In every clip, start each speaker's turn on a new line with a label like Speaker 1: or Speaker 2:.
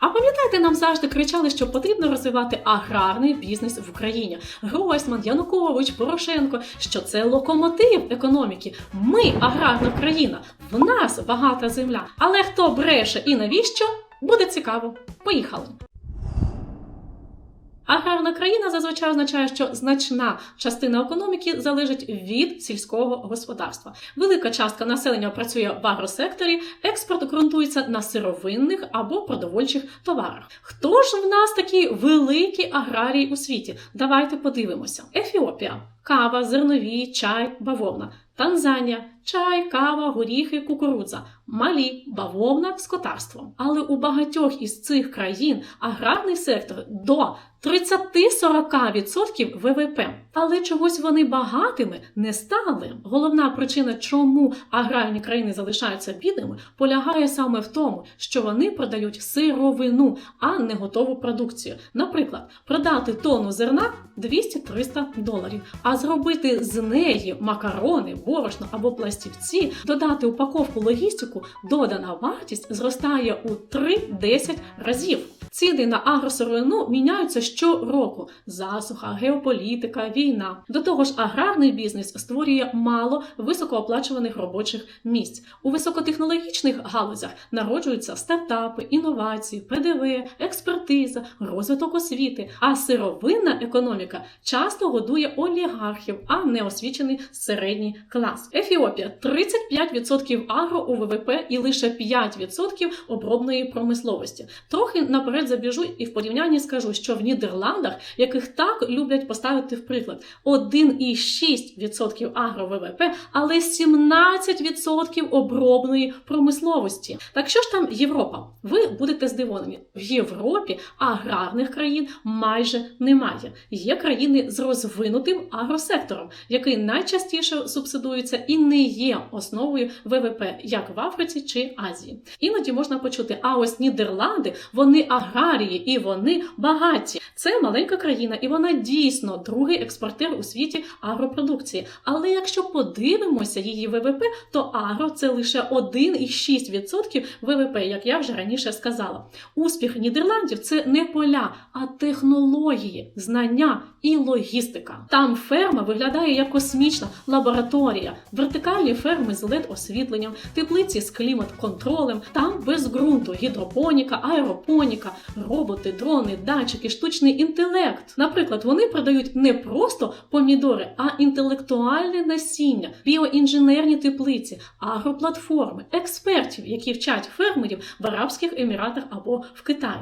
Speaker 1: А пам'ятаєте, нам завжди кричали, що потрібно розвивати аграрний бізнес в Україні. Гройсман, Янукович, Порошенко, що це локомотив економіки. Ми аграрна країна, в нас багата земля. Але хто бреше і навіщо? Буде цікаво. Поїхали. Аграрна країна зазвичай означає, що значна частина економіки залежить від сільського господарства. Велика частка населення працює в агросекторі, експорт ґрунтується на сировинних або продовольчих товарах. Хто ж в нас такі великі аграрії у світі? Давайте подивимося: Ефіопія, кава, зернові, чай, бавовна. Танзанія, чай, кава, горіхи, кукурудза, малі, бавовна, скотарство. Але у багатьох із цих країн аграрний сектор до 30-40% ВВП. Але чогось вони багатими не стали. Головна причина, чому аграрні країни залишаються бідними, полягає саме в тому, що вони продають сировину, а не готову продукцію. Наприклад, продати тонну зерна 200-300 доларів, а зробити з неї макарони, борошно або пластівці, додати упаковку логістику, додана вартість зростає у 3-10 разів. Ціни на агросировину міняються щороку: засуха, геополітика, війна. До того ж, аграрний бізнес створює мало високооплачуваних робочих місць. У високотехнологічних галузях народжуються стартапи, інновації, ПДВ, експертиза, розвиток освіти. А сировинна економіка часто годує олігархів, а не освічений середній клас. Ефіопія 35% агро у ВВП і лише 5% обробної промисловості. Трохи наперед забіжу і в порівнянні скажу, що в Нідерландах, яких так люблять поставити в приклад, 1,6% агро ВВП, але 17% обробної промисловості. Так що ж там Європа? Ви будете здивовані. В Європі аграрних країн майже немає. Є країни з розвинутим агросектором, який найчастіше субсидується і не є основою ВВП, як в Африці чи Азії. Іноді можна почути, а ось Нідерланди вони аграрії і вони багаті. Це маленька країна, і вона дійсно другий експортер у світі агропродукції. Але якщо подивимося її ВВП, то агро це лише 1,6% ВВП, як я вже раніше сказала. Успіх Нідерландів це не поля, а технології, знання і логістика. Там ферма виглядає як космічна лабораторія, вертикальні ферми з led освітленням, теплиці з клімат-контролем. Там без ґрунту гідропоніка, аеропоніка, роботи, дрони, датчики, штучний інтелект. Наприклад, вони продають не просто помідори, а інтелектуальне насіння, біоінженерні теплиці, агроплатформи, експертів, які вчать фермерів в Арабських Еміратах або в Китаї.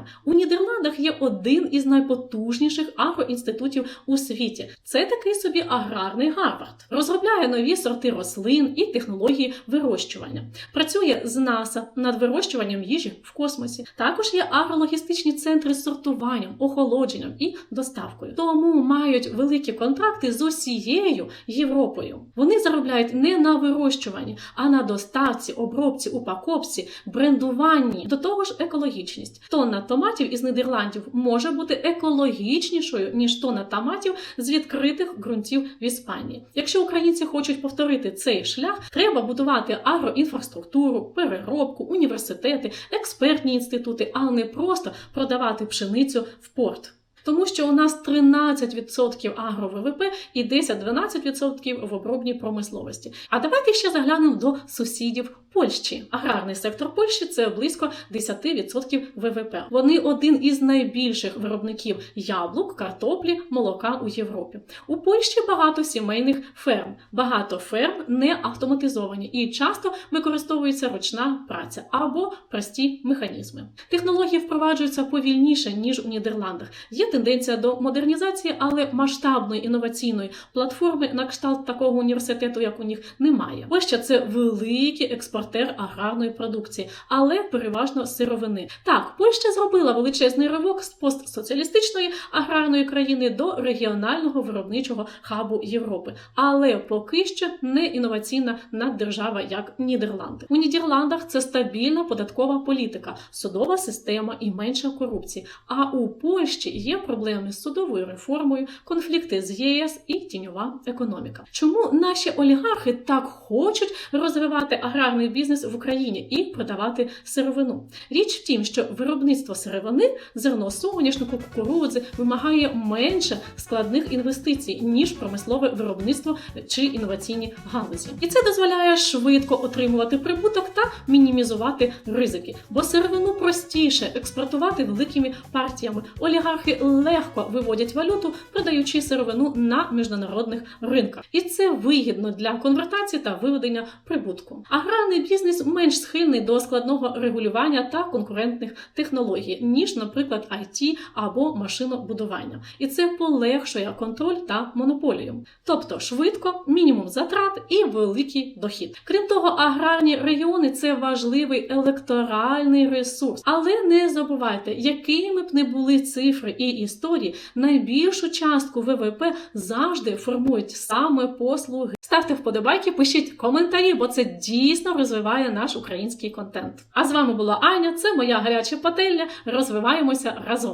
Speaker 1: Нідерландах є один із найпотужніших агроінститутів у світі. Це такий собі аграрний Гарвард. Розробляє нові сорти рослин і технології вирощування. Працює з НАСА над вирощуванням їжі в космосі. Також є агрологістичні центри з сортуванням, охолодженням і доставкою. Тому мають великі контракти з усією Європою. Вони заробляють не на вирощуванні, а на доставці, обробці, упаковці, брендуванні. До того ж, екологічність. Тонна томатів із Нідерландів може бути екологічнішою ніж тонна томатів з відкритих ґрунтів в Іспанії. Якщо українці хочуть повторити цей шлях, треба будувати агроінфраструктуру, переробку, університети, експертні інститути, а не просто продавати пшеницю в порт. Тому що у нас 13% агро ВВП і 10-12% в обробній промисловості. А давайте ще заглянемо до сусідів Польщі. Аграрний сектор Польщі це близько 10% ВВП. Вони один із найбільших виробників яблук, картоплі, молока у Європі. У Польщі багато сімейних ферм. Багато ферм не автоматизовані і часто використовується ручна праця або прості механізми. Технології впроваджуються повільніше ніж у Нідерландах. Є тенденція до модернізації, але масштабної інноваційної платформи на кшталт такого університету, як у них, немає. Польща це великий експортер аграрної продукції, але переважно сировини. Так, Польща зробила величезний ривок з постсоціалістичної аграрної країни до регіонального виробничого хабу Європи, але поки що не інноваційна наддержава, як Нідерланди. У Нідерландах це стабільна податкова політика, судова система і менша корупції. А у Польщі є проблеми з судовою реформою, конфлікти з ЄС і тіньова економіка. Чому наші олігархи так хочуть розвивати аграрний бізнес в Україні і продавати сировину. Річ в тім, що виробництво сировини, зерно соняшнику, кукурудзи вимагає менше складних інвестицій ніж промислове виробництво чи інноваційні галузі, і це дозволяє швидко отримувати прибуток та мінімізувати ризики, бо сировину простіше експортувати великими партіями. Олігархи легко виводять валюту, продаючи сировину на міжнародних ринках, і це вигідно для конвертації та виведення прибутку. Аграрний бізнес менш схильний до складного регулювання та конкурентних технологій, ніж, наприклад, IT або машинобудування, і це полегшує контроль та монополію, тобто швидко, мінімум затрат і великий дохід. Крім того, аграрні регіони це важливий електоральний ресурс. Але не забувайте, якими б не були цифри і історії, найбільшу частку ВВП завжди формують саме послуги. Ставте вподобайки, пишіть коментарі, бо це дійсно розвиває наш український контент. А з вами була Аня. Це моя гаряча пательня. Розвиваємося разом.